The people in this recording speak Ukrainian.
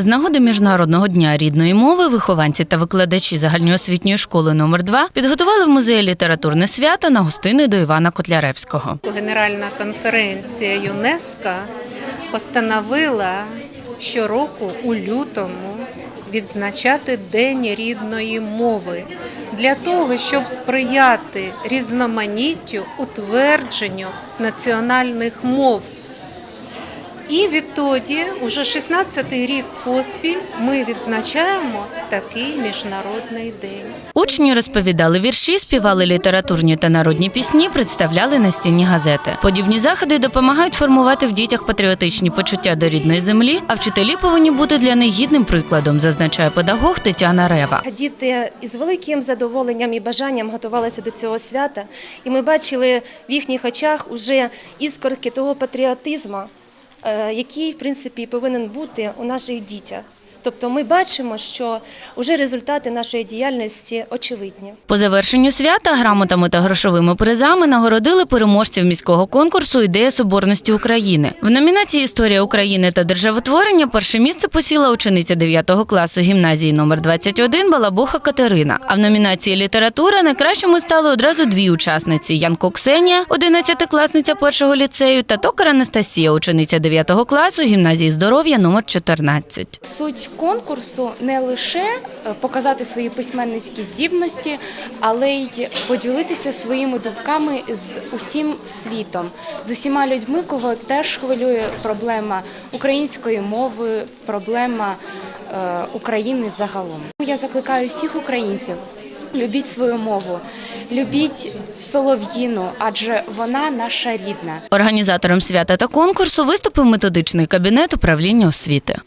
З нагоди Міжнародного дня рідної мови вихованці та викладачі загальноосвітньої школи номер 2 підготували в музеї літературне свято на гостини до Івана Котляревського. Генеральна конференція ЮНЕСКО постановила щороку у лютому відзначати День рідної мови для того, щоб сприяти різноманіттю утвердженню національних мов. І відтоді, уже 16-й рік поспіль, ми відзначаємо такий міжнародний день. Учні розповідали вірші, співали літературні та народні пісні, представляли настінні газети. Подібні заходи допомагають формувати в дітях патріотичні почуття до рідної землі, а вчителі повинні бути для них гідним прикладом, зазначає педагог Тетяна Рева. Діти із великим задоволенням і бажанням готувалися до цього свята, і ми бачили в їхніх очах уже іскорки того патріотизму, який, в принципі, повинен бути у наших дітях. Тобто ми бачимо, що вже результати нашої діяльності очевидні. По завершенню свята грамотами та грошовими призами нагородили переможців міського конкурсу Ідея соборності України. В номінації Історія України та державотворення перше місце посіла учениця 9 класу гімназії номер 21 Балабуха Катерина. А в номінації Література найкращими стали одразу дві учасниці: Янко Ксенія, 11-класниця першого ліцею, та Токар Анастасія, учениця 9 класу гімназії здоров'я номер 14. Суть конкурсу не лише е, показати свої письменницькі здібності, але й поділитися своїми думками з усім світом, з усіма людьми, кого теж хвилює проблема української мови, проблема е, України загалом. Я закликаю всіх українців. Любіть свою мову, любіть солов'їну, адже вона наша рідна. Організатором свята та конкурсу виступив методичний кабінет управління освіти.